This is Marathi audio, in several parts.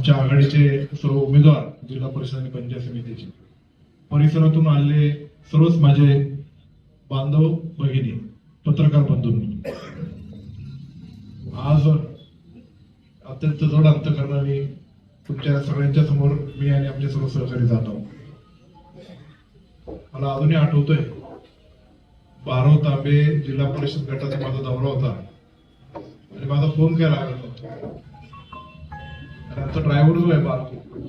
आमच्या आघाडीचे सर्व उमेदवार जिल्हा परिषद आणि पंचायत समितीचे. परिसरातून आलेले सर्वच माझे बांधव भगिनी पत्रकार बंधूंनी. आज अत्यंत जड अंतकरणाने तुमच्या सगळ्यांच्या समोर मी आणि आमचे सर्व सहकारी जात आहोत. मला अजूनही आठवतोय बारव तांबे जिल्हा परिषद गटाचा माझा दौरा होता. आणि माझा फोन काय लागत आणि आमचा ड्रायव्हर जो आहे बारको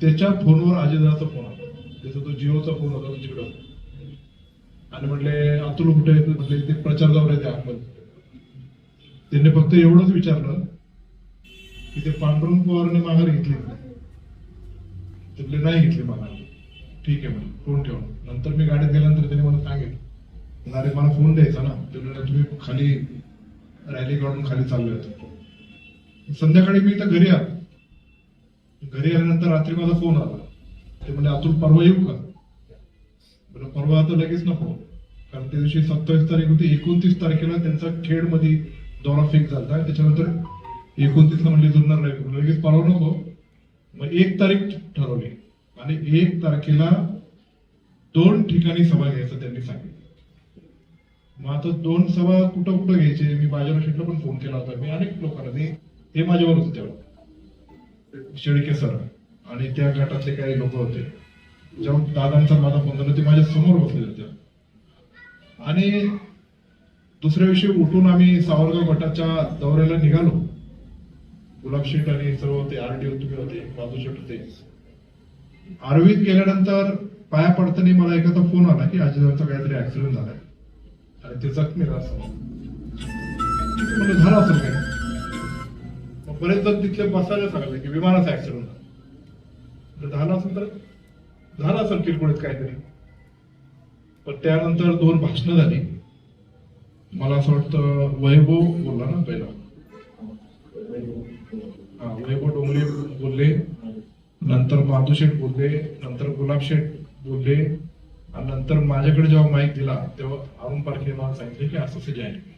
त्याच्या फोनवर अजितदाचा फोन आला. त्याचा तो जिओचा फोन होता म्हणजे तुमच्याकडं आणि म्हटले अतुल कुठे म्हटले ते प्रचार जाऊ आहे अहमद त्यांनी फक्त एवढंच विचारलं की ते पांडुरंग पवारने माघार घेतली का? म्हणले नाही घेतली माघार. ठीक आहे म्हणजे फोन ठेवा नंतर मी गाडीत गेल्यानंतर त्यांनी मला सांगितलं. अरे मला फोन द्यायचा ना. तुम्ही खाली रॅली काढून खाली चालले होते. संध्याकाळी मी इथं घरी आलो. घरी आल्यानंतर रात्री माझा फोन आला. ते म्हणजे अतुल परवा येऊ का? बरं परवा आता लगेच नको. कारण त्या दिवशी सत्तावीस तारीख होती. एकोणतीस तारखेला त्यांचा खेडमध्ये दौरा फिक्स झाला त्याच्यानंतर एकोणतीसला म्हणजे जुन्नर नाही लगेच परवा नको. मग एक तारीख ठरवली. आणि एक तारखेला दोन ठिकाणी सभा घ्यायचं त्यांनी सांगितलं. मग आता दोन सभा कुठं कुठं घ्यायचे? मी बाजारा शेटला पण फोन केला होता. मी अनेक लोकांना हे ते माझ्यावर होते तेव्हा. शेळके सर. आणि त्या गटातले काही लोक होते. जेव्हा दादांचा माझा फोन झाला ते माझ्यासमोर बसले होते. आणि दुसऱ्या दिवशी उठून आम्ही सावरगाव गटाच्या दौऱ्याला निघालो. गुलाब शेठ आणि सर्व होते आरडी तुम्ही होते बाजू शेठ होते. आरवीत गेल्यानंतर पाया पडताना मला एखादा फोन आला की अजितांचा काहीतरी ऍक्सिडेंट झालाय. आणि ते जखमी असं झालं असेल काय? बरेच जण तिथले बसायला सांगितलं की विमानाचा ऍक्सिडेंट झाला. तर झालं असेल तर झालं असेल किरकोळीत काहीतरी. पण त्यानंतर दोन भाषणं झाली. मला असं वाटतं वैभव बोलला ना पहिला. हा वैभव डोंगरे बोलले. नंतर माधुशेठ बोलले नंतर गुलाबशेठ बोलले. आणि नंतर माझ्याकडे जेव्हा माहिती दिला तेव्हा अरुण पारखे मला सांगितले की असं असं आहे.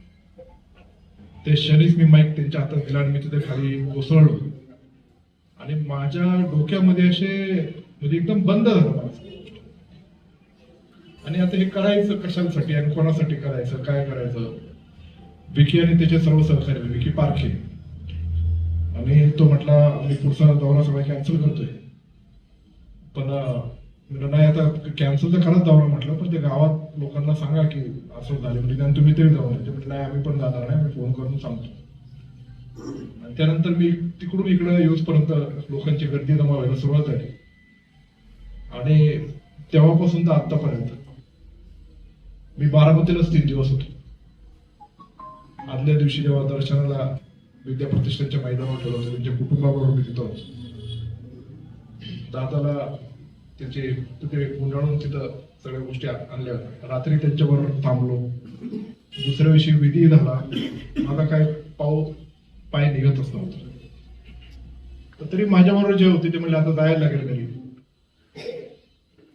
ते शरीफ मी माईक त्यांच्या हातात दिला आणि मी तिथे खाली कोसळलो. आणि माझ्या डोक्यामध्ये असे म्हणजे एकदम बंद झालं आणि आता हे करायचं कशासाठी आणि कोणासाठी करायचं काय करायचं? विकी आणि त्याचे सर्व सहकारी विकी पारखे. आणि तो म्हटला आम्ही पुढचा दौरा सगळा कॅन्सल करतोय. पण अं, नाही आता कॅन्सल तर खरंच जाऊ म्हटलं पण ते गावात लोकांना सांगा की असं झालं. म्हणजे आणि तुम्ही तरी जाऊ ते म्हटलं नाही आम्ही पण जाणार नाही मी फोन करून सांगतो. आणि त्यानंतर मी तिकडून इकडे येऊसपर्यंत लोकांची गर्दी जमा व्हायला सुरुवात झाली. आणि तेव्हापासून तर आतापर्यंत मी बारामतीलाच तीन दिवस होतो. आदल्या दिवशी जेव्हा दर्शनाला विद्या प्रतिष्ठानच्या मैदानावर ठेवलं होतं त्यांच्या म्हणजे कुटुंबाबरोबर मी तिथं होतो. दादाला त्याचे तिथे गुंडाळून तिथं सगळ्या गोष्टी आणल्या. होत्या रात्री त्यांच्याबरोबर थांबलो. दुसऱ्या दिवशी विधी झाला. माझा काय पाव पाय निघतच नव्हतं. तर तरी माझ्याबरोबर जे होते ते म्हणजे आता जायला लागेल घरी.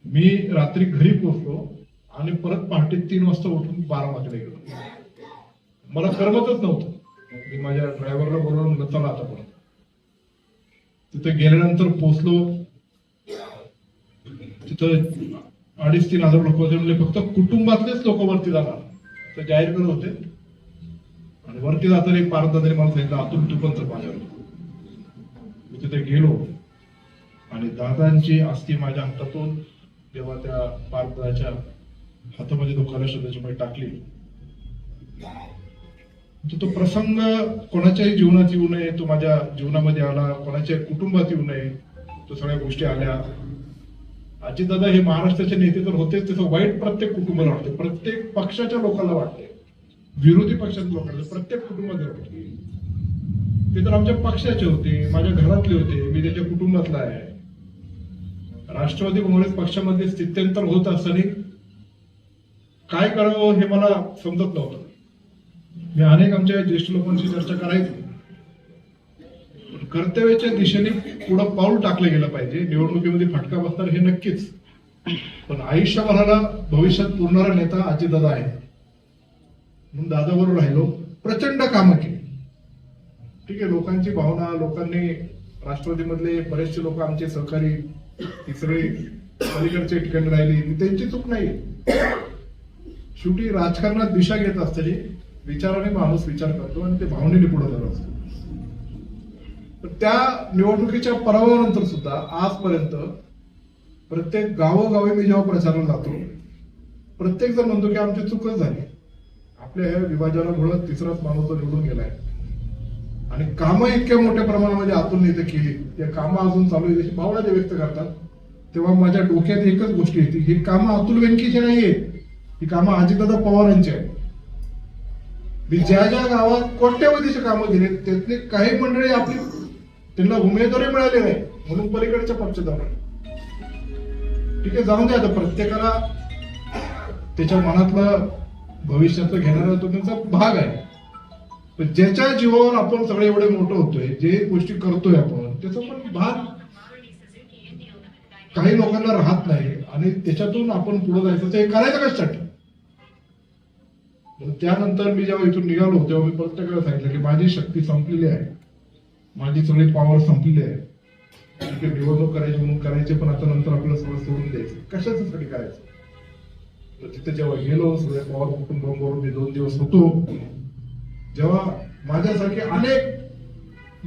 मी रात्री घरी पोहोचलो आणि परत पहाटे तीन वाजता उठून बारा वाजले गेलो. मला करमतच नव्हतं. मी माझ्या ड्रायव्हरला बोलवलं म्हणलं चला आता परत तिथे गेल्यानंतर पोचलो तिथं अडीच तीन हजार लोक होते म्हणजे फक्त कुटुंबातलेच लोक वरती जाणार. तर जाहीर करत होते. आणि वरती जाताना एक पारदादाने मला सांगितलं अतुल तुपंत माझ्यावर मी तिथे गेलो. आणि दादांची अस्थि माझ्या हातातून जेव्हा त्या पारदाच्या हातामध्ये दुखायला श्रद्धाची त्याच्यामध्ये टाकली. तर तो प्रसंग कोणाच्याही जीवनात येऊ नये तो माझ्या जीवनामध्ये आला कोणाच्या कुटुंबात येऊ नये तो सगळ्या गोष्टी आल्या. अजितदादा हे महाराष्ट्राचे नेते तर होतेच त्याचं वाईट प्रत्येक कुटुंबाला वाटते. प्रत्येक पक्षाच्या लोकांना वाटते. विरोधी पक्षाच्या लोकांना प्रत्येक कुटुंबात वाटते. ते तर आमच्या पक्षाचे होते माझ्या घरातले होते मी त्याच्या कुटुंबातला आहे. राष्ट्रवादी काँग्रेस पक्षामध्ये स्थित्यंतर होत असताना काय करावं हे मला समजत नव्हतं. मी अनेक आमच्या ज्येष्ठ लोकांशी चर्चा करायचो. कर्तव्याच्या दिशेने पुढं पाऊल टाकलं गेलं पाहिजे. निवडणुकीमध्ये फटका बसणार हे नक्कीच. पण आयुष्यभराला भविष्यात पुरणारा नेता अजितदादा आहे. म्हणून दादाबरोबर राहिलो. प्रचंड कामं केली. ठीक आहे लोकांची भावना लोकांनी राष्ट्रवादीमधले बरेचसे लोक आमचे सहकारी तिसरे सगळे ठिकाणी राहिले. त्यांची चूक नाही. शेवटी राजकारणात दिशा घेत असताना विचाराने माणूस विचार करतो आणि ते भावनेने पुढे जात असतो. त्या निवडणुकीच्या पराभवानंतर सुद्धा आजपर्यंत प्रत्येक गावोगावी मी जेव्हा प्रचाराला जातो प्रत्येक जण म्हणतो की आमची चुकच झाली. आपल्या ह्या विभाजनामुळे तिसराच माणूस जो निवडून गेलाय. आणि कामं इतक्या मोठ्या प्रमाणामध्ये आतून नेते केली. ते कामं अजून चालू आहे त्याची भावना ते व्यक्त करतात. तेव्हा माझ्या डोक्यात एकच गोष्ट येते. ही कामं अतुल वेंकीची नाहीये. ही कामं अजितदादा पवारांची आहेत. मी ज्या ज्या गावात कोट्यवधीची कामं दिली त्यातले काही मंडळी आपली त्यांना उमेदवारी मिळाली नाही म्हणून पलीकडच्या पक्षात आपण ठीक आहे जाऊन द्या आता प्रत्येकाला त्याच्या मनातलं भविष्याचं घेणारा तो त्यांचा भाग आहे. पण ज्याच्या जीवावर आपण सगळे एवढे मोठं होतोय जे गोष्टी करतोय आपण त्याचा पण भाग काही लोकांना राहत नाही आणि त्याच्यातून आपण पुढे जायचं ते करायचं कशासाठी? त्यानंतर मी जेव्हा इथून निघालो तेव्हा मी प्रत्येकाला सांगितलं की माझी शक्ती संपलेली आहे. माझी सगळी पॉवर संपलेली आहे. ठीक आहे, निवडणूक करायची म्हणून करायचे पण आता नंतर आपल्याला सगळं सोडून द्यायचं. कशाच्यासाठी करायचं? तर तिथे जेव्हा गेलो सगळे पॉवर कुटुंबाबरोबर मी दोन दिवस होतो. जेव्हा माझ्यासारखे अनेक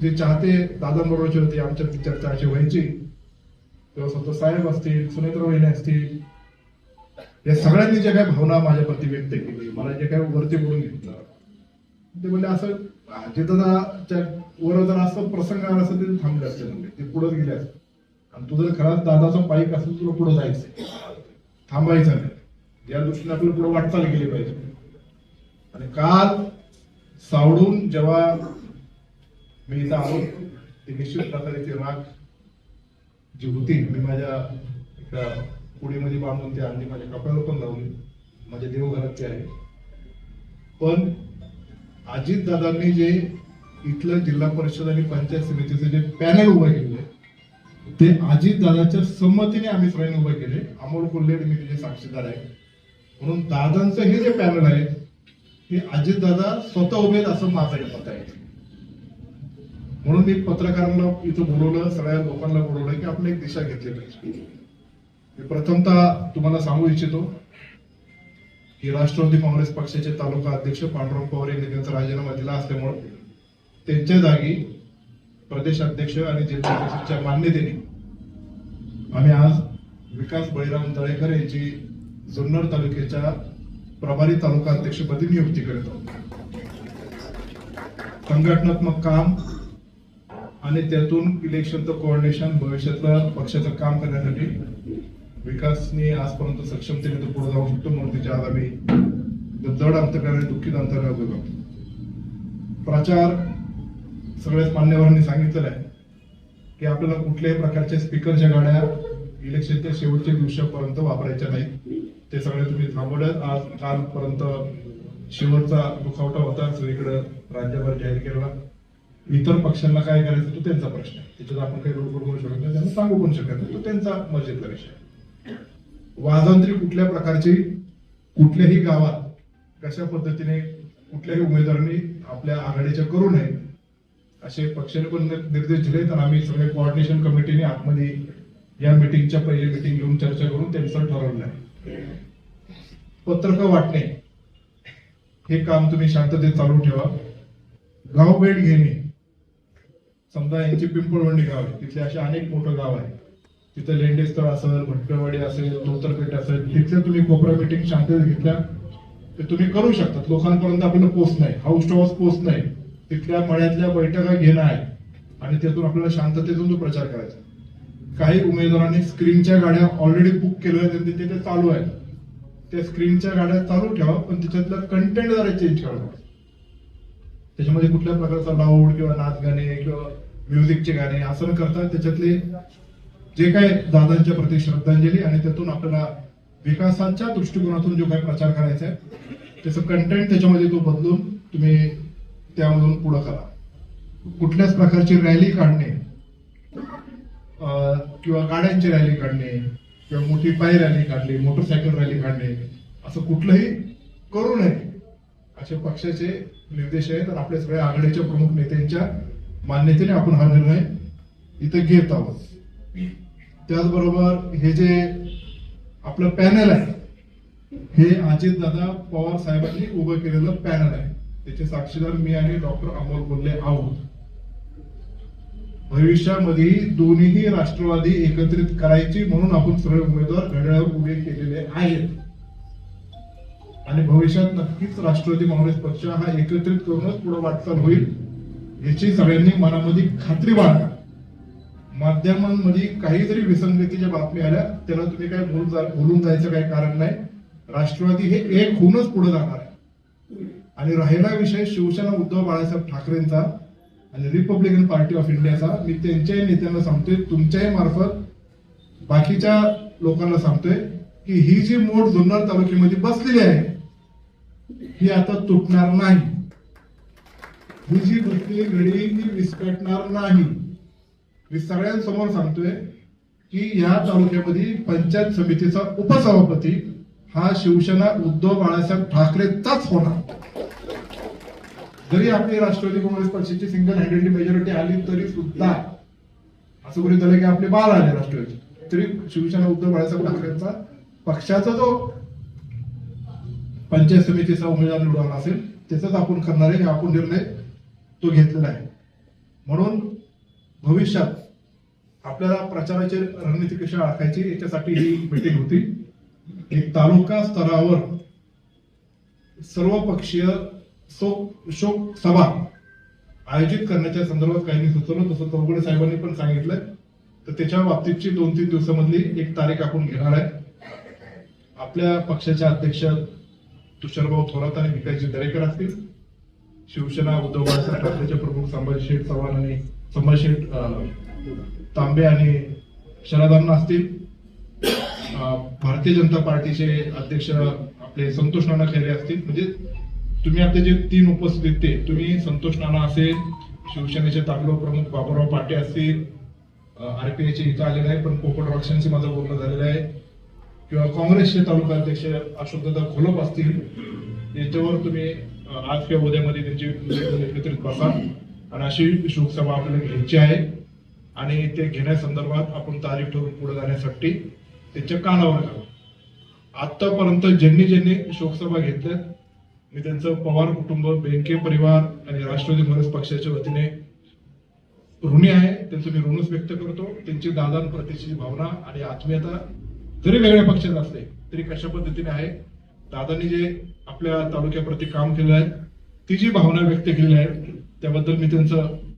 जे चाहते दादांबरोबरचे होते आमच्या चर्चा अशी व्हायची तेव्हा स्वतः साहेब असतील सुनेत्र वहिनी असतील या सगळ्यांनी ज्या काही भावना माझ्याप्रती व्यक्त केली मला जे काही वरती बोलून घेतलं ते म्हणजे असं अजितदादाच्या वर जर असं प्रसंग आला असं ते थांबले असते म्हणजे ते पुढे गेले असते. आणि तू जर खराच दादाचा पाईक असेल तुला पुढे जायचं थांबायचं नाही. या दृष्टीने आपल्याला पुढे वाटचाल केली पाहिजे. आणि काल सावडून जेव्हा मी इथं आलो ते निश्चित प्रकारे ती राग जी होती मी माझ्या एका पुडीमध्ये बांधून ती आणली माझ्या कपड्यावर पण लावली माझ्या देवघरात ती आहे. पण अजित दादांनी जे इथलं जिल्हा परिषद आणि पंचायत समितीचे जे पॅनल उभं केले ते अजित दादाच्या संमतीने आम्ही सगळ्यांनी उभे केले अमोल कोल्हे मी तिचे साक्षीदार आहे. म्हणून दादांचं हे जे पॅनल आहे हे अजित दादा स्वतः उभे असं माझं हे मत आहे. म्हणून मी पत्रकारांना इथं बोलवलं सगळ्या लोकांना बोलवलं की आपण एक दिशा घेतली पाहिजे. मी प्रथमतः तुम्हाला सांगू इच्छितो की राष्ट्रवादी काँग्रेस पक्षाचे तालुका अध्यक्ष पांडुरंग पवार यांनी त्यांचा राजीनामा दिला असल्यामुळे त्यांच्या जागी प्रदेश अध्यक्ष आणि जिल्हाध्यक्षांच्या मान्यतेने आम्ही आज विकास बळीराम तळेकर यांची जुन्नर तालुक्याच्या प्रभारी तालुका अध्यक्षपदी नियुक्ती करत आहोत. संघटनात्मक काम आणि त्यातून इलेक्शनचं कोऑर्डिनेशन भविष्यातलं पक्षाचं काम करण्यासाठी विकासने आजपर्यंत सक्षमतेने तो पुढे जाऊ शकतो म्हणून त्याच्या आज आम्ही जड अंतर्गाने दुःखित अंतर्गात प्रचार सगळ्याच मान्यवरांनी सांगितलेलं आहे की आपल्याला कुठल्याही प्रकारच्या स्पीकरच्या गाड्या इलेक्शनच्या शेवटच्या दिवसापर्यंत वापरायच्या नाहीत. ते सगळे तुम्ही थांबवलं. आज कालपर्यंत शेवटचा दुखावटा होता. सगळीकडे राज्यभर जाहीर केला इतर पक्षांना काय करायचं तो त्यांचा प्रश्न आहे. त्याच्यात आपण काही रोड करू शकत नाही. त्यांना सांगू पण शकत नाही. तो त्यांचा मर्जीतला विषय आहे. वाजंत्री कुठल्या प्रकारची कुठल्याही गावात कशा पद्धतीने कुठल्याही उमेदवारांनी आपल्या आघाडीच्या करू नये असे पक्षाने पण निर्देश दिले तर आम्ही सगळे कोऑर्डिनेशन कमिटीने आतमध्ये या मिटिंगच्या पहिली मिटिंग घेऊन चर्चा करून त्यांचं ठरवलं आहे. पत्रक वाटणे. हे काम तुम्ही शांततेत चालू ठेवा. गाव भेट घेणे. समजा यांची पिंपळवंडी गाव आहे. तिथले असे अनेक मोठं गाव आहे. तिथं लेंडेस्थळ असेल भटकळवाडी असेल धोतरपेठ असेल तिथल्या तुम्ही कोपरा मिटिंग शांततेत घेतल्या ते तुम्ही करू शकता लोकांपर्यंत आपल्याला पोच नाही हाऊस टू हाऊस पोच नाही तिथल्या मळ्यातल्या बैठका घेणं आहे. आणि त्यातून आपल्याला शांततेतून तो प्रचार करायचा काही उमेदवारांनी स्क्रीनच्या गाड्या ऑलरेडी बुक केल्या त्यांचे तिथे चालू आहेत. त्या स्क्रीनच्या गाड्या चालू ठेवा पण त्याच्यातला कंटेंट जरा चेंज करावा त्याच्यामध्ये कुठल्या प्रकारचा लाऊड किंवा नाच गाणे किंवा म्युझिकचे गाणे असं न करता त्याच्यातले जे काय दादांच्या प्रती श्रद्धांजली आणि त्यातून आपल्याला विकासाच्या दृष्टिकोनातून जो काय प्रचार करायचा आहे त्याचं कंटेंट त्याच्यामध्ये तो बदलून तुम्ही त्यामधून पुढं करा. कुठल्याच प्रकारची रॅली काढणे किंवा गाड्यांची रॅली काढणे किंवा मोठी पायी रॅली काढली मोटरसायकल रॅली काढणे असं कुठलंही करू नये असे पक्षाचे निर्देश आहेत. तर आपल्या सगळ्या आघाडीच्या प्रमुख नेत्यांच्या मान्यतेने आपण हा निर्णय इथे घेत आहोत. त्याचबरोबर हे जे आपलं पॅनल आहे हे अजित दादा पवार साहेबांनी उभं केलेलं पॅनल आहे. त्याचे साक्षीदार मी आणि डॉक्टर अमोल बोलले आहोत. भविष्यामध्ये दोन्हीही राष्ट्रवादी एकत्रित करायची म्हणून आपण सर्व उमेदवार घड्याळावर उभे केलेले आहेत. आणि भविष्यात नक्कीच राष्ट्रवादी काँग्रेस पक्ष हा एकत्रित करूनच पुढे वाटचाल होईल याची सगळ्यांनी मनामध्ये खात्री बाळगा. माध्यमांमध्ये काही जरी विसंगतीच्या बातम्या आल्या त्याला तुम्ही काय बोलून बोलून जायचं काही कारण नाही. राष्ट्रवादी हे एक होऊनच पुढे जाणार आहे. आणि राहिला विषय शिवसेना उद्धव बाळासाहेब ठाकरेंचा आणि रिपब्लिकन पार्टी ऑफ इंडियाचा मी त्यांच्याही नेत्यांना सांगतोय तुमच्याही मार्फत बाकीच्या लोकांना सांगतोय की ही जी मोठ जुन्नर तालुक्यामध्ये बसलेली आहे ही आता तुटणार नाही. ही जी बसलेली घडी ती विस्कटणार नाही. मी सगळ्यांसमोर सांगतोय की या तालुक्यामध्ये पंचायत समितीचा उपसभापती हा शिवसेना उद्धव बाळासाहेब ठाकरेचाच होणार. जरी आपली राष्ट्रवादी काँग्रेस पक्षाची सिंगल हँडेडली मेजॉरिटी आली तरी सुद्धा असं गृहीत झालं की आपले बाळ आले राष्ट्रवादी तरी शिवसेना उद्धव बाळासाहेब ठाकरेंचा पक्षाचा जो पंचायत समितीचा उमेदवार निवडवला असेल त्याचाच आपण करणार आहे आपण निर्णय तो घेतलेला आहे. म्हणून भविष्यात आपल्याला प्रचाराची रणनीती कशी आखायची याच्यासाठी ही मिटिंग होती. एक तालुका स्तरावर सर्वपक्षीय शोक शोक सभा आयोजित करण्याच्या संदर्भात काही सुचवलं. तसं चौगडे साहेबांनी पण सांगितलंय. तर त्याच्या बाबतीतची दोन तीन दिवसामधली एक तारीख आपण घेणार आहे. आपल्या पक्षाचे अध्यक्ष तुषारभाऊ थोरात आणि विकासजी दरेकर असतील. शिवसेना उद्धव बाळासाहेब ठाकरेचे प्रमुख संभाजी शेठ चव्हाण आणि संभाजी शेठ तांबे आणि शरदांना असतील. भारतीय जनता पार्टीचे अध्यक्ष आपले संतोष नाना खैरे असतील. म्हणजे तुम्ही आता जे तीन उपस्थित ते तुम्ही संतोष नाना असेल शिवसेनेचे तालुका प्रमुख बाबुराव पाटे असतील आरपीआयचे इथं आलेले आहे पण कोकण रक्षांशी माझं बोलणं झालेलं आहे. किंवा काँग्रेसचे तालुका अध्यक्ष अशोकदादा घोलप असतील याच्यावर तुम्ही आज किंवा उद्यामध्ये त्यांची एकत्रित बसा. आणि अशी शोकसभा आपल्याला घ्यायची आहे. आणि ते घेण्यासंदर्भात आपण तारीख ठरवून पुढे जाण्यासाठी त्यांच्या कानावर घालू. आतापर्यंत ज्यांनी ज्यांनी शोकसभा घेतल्या मी त्यांचं पवार कुटुंब बेंके परिवार आणि राष्ट्रवादी काँग्रेस पक्षाच्या वतीने ऋणी आहे. त्यांचं मी ऋणच व्यक्त करतो. त्यांची दादांप्रतीची भावना आणि आत्मीयता जरी वेगळ्या पक्षात असले तरी कशा पद्धतीने आहे? दादांनी जे आपल्या तालुक्याप्रती काम केलं आहे ती जी भावना व्यक्त केली आहे त्याबद्दल मी त्यांचं